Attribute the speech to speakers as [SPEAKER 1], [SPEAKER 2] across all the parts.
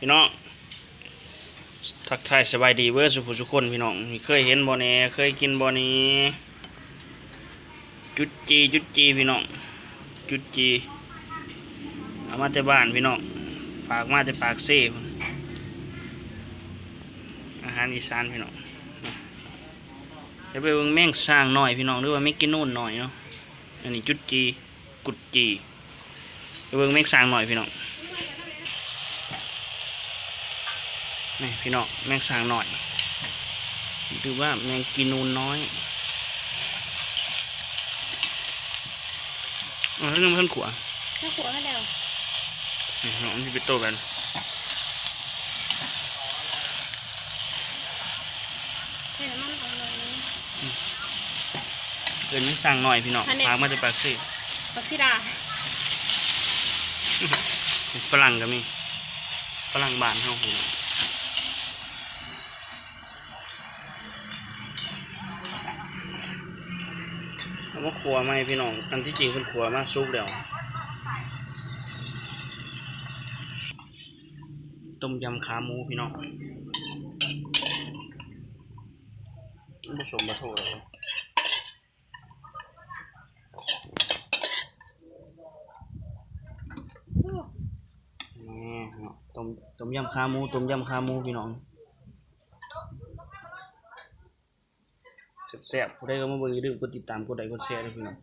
[SPEAKER 1] พี่น้องทักทายสบายดีเวอร์สุภุสุคนพี่น้องเคยเห็นบ่อนี้เคยกินบ่อนี้จุดจีจุดจีพี่น้องจุดจีเอามาแต่บ้านพี่น้องฝากมาแต่ปากเซ่อาหารอีสานพี่น้องจะไปเบิ่งแม่งสร้างหน่อยพี่น้องหรือว่าไม่กินนู่นหน่อยเนาะอันนี้จุดจีกุดจีไปเบิ่งแม่งสร้างหน่อยพี่น้อง นี่พี่น้องแมงสางหน่อยหรือว่าแมงกินนูนน้อยอ๋อแล้วนึงมันขวา
[SPEAKER 2] ถ้าขัวให้แล้ว
[SPEAKER 1] นี่น้องที่ไปโตกัน
[SPEAKER 2] ให้น้ำมันเอาเลย
[SPEAKER 1] เกินแมงสางหน่อยพี่น้อง
[SPEAKER 2] อันนี้
[SPEAKER 1] พามาจะปากซี่
[SPEAKER 2] บักซิดา
[SPEAKER 1] ฝรั่งก็มีฝรั่งบานเฮาพี่ น้องเอามาขัวไหมพี่น้องอันที่จริงเป็นขัวมาซุปเดียวต้มยำขาหมูพี่น้องผสมมาโถเลยนะต้มต้มยำขาหมูต้มยำขาหมูพี่น้อง แซ่บๆผู้ใดก็มาเบิ่งอย่าลืมกดติดตามกดไลค์กดแชร์ด้วยพี่น้อง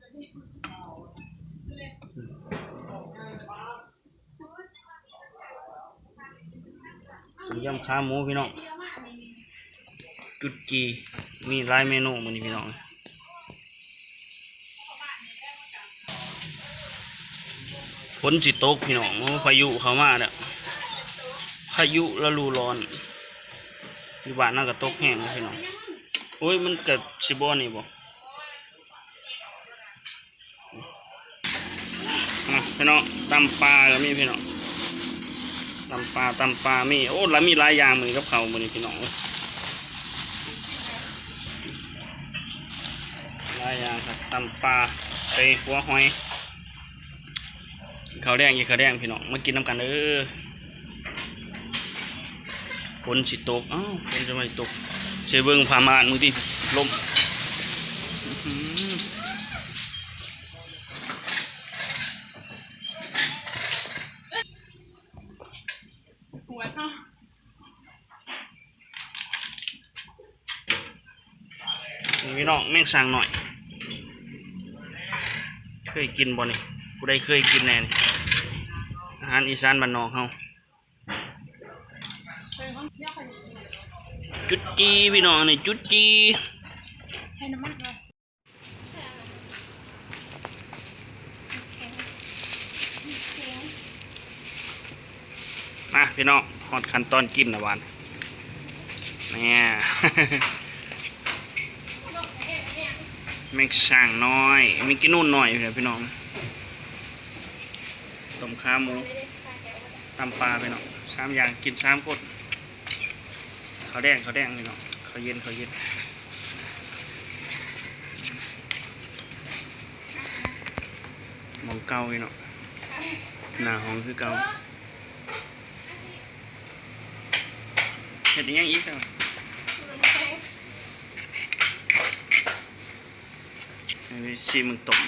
[SPEAKER 1] มียำขาหมูพี่น้องจุดจีมีหลายเมนูมื้อนี้พี่น้องฝนสิตกพี่น้องพายุเข้ามาแล้วพายุฤดูร้อนอยู่บ้านน่าก็ตกแห้งพี่น้อง อ้ยมันเกิดสิบอนี่บ่อะพี่น้องตำปลาก็มีพี่น้องตำปลาตำปลามีโอ้แล้วมีหลายอย่างมือกับเขาวมือนี่พี่น้องหลายอย่างครับตำปลาไปหัวหอยข้าวแดงยี่ข้าวแดงพี่น้องมากินน้ำกันเด้อฝนสิตกอ้าวฝนจะไม่ตก เชเบิ้งพามานมึงที่ลมหั
[SPEAKER 2] วเนาะ
[SPEAKER 1] นี่พี่น้องแม่งสั่งหน่อย เคยกินบ่นี่กูได้เคยกินแน่นี่อาหารอีสานบ้านนอกเฮา จุดจีพี่น้องนี่จุดจี
[SPEAKER 2] ให้น้ำมันเอา
[SPEAKER 1] มาพี่น้องฮอดขั้นตอนกินนะวานเนี่ยแม่งสั่งน้อยมีกินนู่นหน่อยพี่น้องพี่น้องต้มขาหมูตำปลาไปเนาะสามอย่างกินสามคน เขาแดงเขาแดงพี่เนาะเขาเย็นเขาเย็นมองเก่าพี่เนาะหน้าห้องคือเก่าเห็ดยังอีกแล้วไอ้ชีมึงตก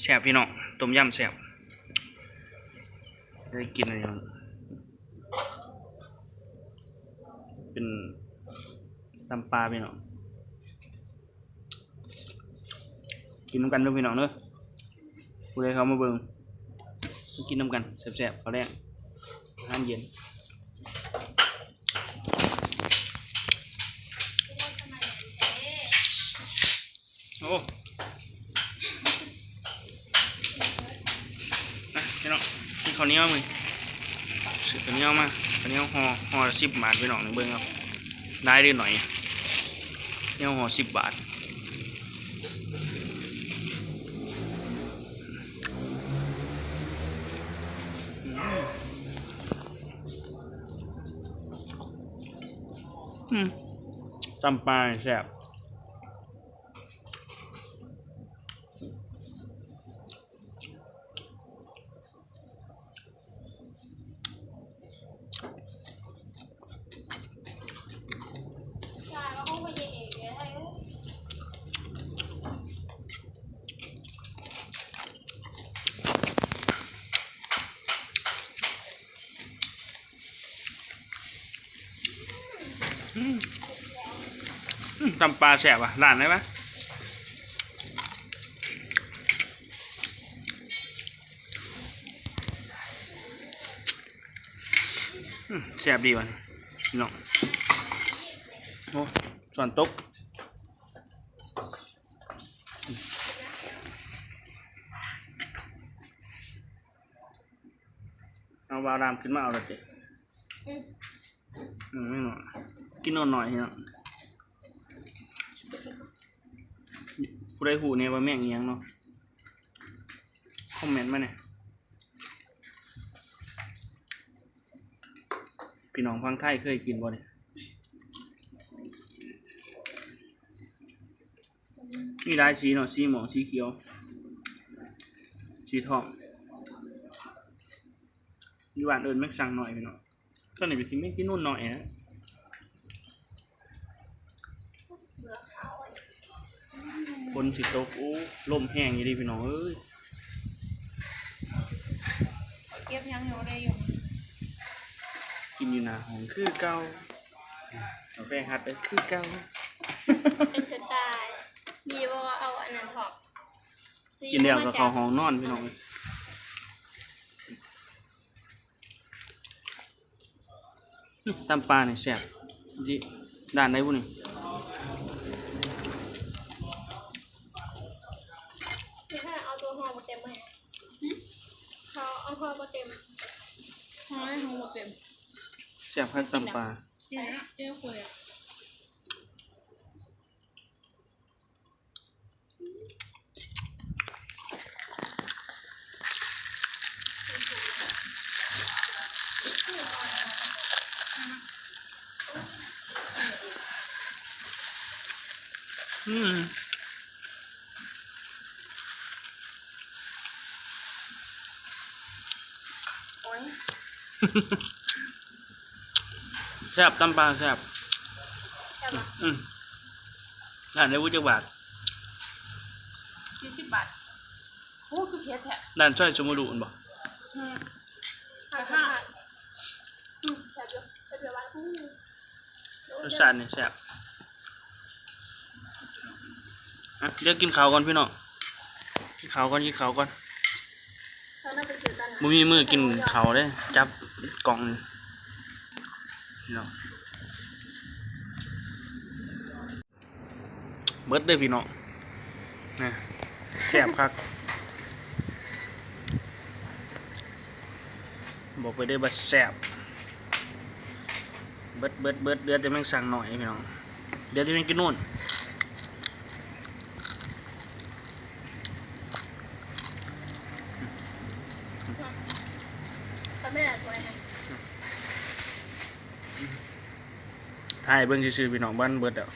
[SPEAKER 1] แซ่บพี่น้องต้มยำแซ่บได้กินอะไรบ้างเป็นตำปลาพี่น้องกินน้ำกันด้วยพี่น้องเนอะผู้ใดเขามาเบิ่งกินน้ำกันแซ่บๆเขาแรกอาหารเย็นโอ้นะพี่น้องกิน ข้าวเหนียวมึงซื้อข้าวเหนียวมาข้าวเหนียวห่อห่อสิบบาทพี่น้องหนึ่งเบิ่งเอาได้ด้วยหน่อยเหนียวห่อสิบบาทอืมตำปาแซ่บ ตำปลาแสบอะร้านไหนปะอืมแสบดีว่ะน้องโอ้ส่วนตกเอาวารามขึ้นมาเอาละเจ๊
[SPEAKER 2] อืม
[SPEAKER 1] กินนอนหน่อยเนาะ ผู้ใดหูเนี่ยว่าแม่งเอียงเนาะ คอมเมนต์มาเนี่ย พี่น้องฟังไทยเคยกินบ่เนี่ยมีหลายสีเนาะ สีหมองสีเขียว สีทองอยู่บ้านเอิญแม่งสั่งหน่อยพี่น้องก็ไหนไปสิแม่กินนู่นหน่อยนะ
[SPEAKER 2] เบื่อขาวอะ
[SPEAKER 1] คนสิตกโอ้ลมแห้งอยู่ดิพี่น้องเอ้ย
[SPEAKER 2] เก็บยังอยู่ได้อยู่
[SPEAKER 1] กินอยู่หนาห้องคือเก่าเอาแป้งฮัดเอ้ยคือเก่า
[SPEAKER 3] เป็นสไตล์ดีว่าเอาอันนั้นถอด
[SPEAKER 1] กินแล้วก็เข้าห้องนอนพี่น้องเอ้ยอื้อตำปลาเนี่ยแซ่บจิด้านไหนบุนี่
[SPEAKER 3] คือถ้าเอาตัวห่อมาเต็มไหมเขาเอาห่อมาเต็ม
[SPEAKER 2] หอยหงเต็ม
[SPEAKER 1] แซ่บคักตำปลา
[SPEAKER 2] นี่นะเจ้าคุยอะ
[SPEAKER 1] อืม
[SPEAKER 2] โอ้ย
[SPEAKER 1] แซ่บตำปลาแซ่บ
[SPEAKER 3] ใช่ปะ
[SPEAKER 1] อืมด้านไหนบุจักบาท
[SPEAKER 2] สี่สิบบาทโอ้คือเพชรแท้
[SPEAKER 1] ด้านช่อยสมุดูนบ่
[SPEAKER 2] อืม
[SPEAKER 3] ห้าห้าอืมใช่เยอะใช่เยอะบ้านอืม
[SPEAKER 1] รสชาติเนี่ยแซ่บอะเดี๋ยวกินข้าวก่อนพี่น้องกินข้าวก่อนกินข้าวก่อน
[SPEAKER 3] เขาน่าไปซื้อตอนไหน
[SPEAKER 1] บ่มีมือกินข้าวเลยจับ กล่องนี่พี่น้องเบิดเด้พี่น้องนะแซ่บคักบอกไปเด้บัดแซ่บเบิดเบิดเบิดเดือดจะแม่งสั่งหน่อยพี่น้อง เดี๋ยวจะแม่งกินนู่น
[SPEAKER 3] เขาไม่ได้ตัวนะ
[SPEAKER 1] ถ่ายเบิ่งซื่อๆพี่น้องบ้านเบิดอะ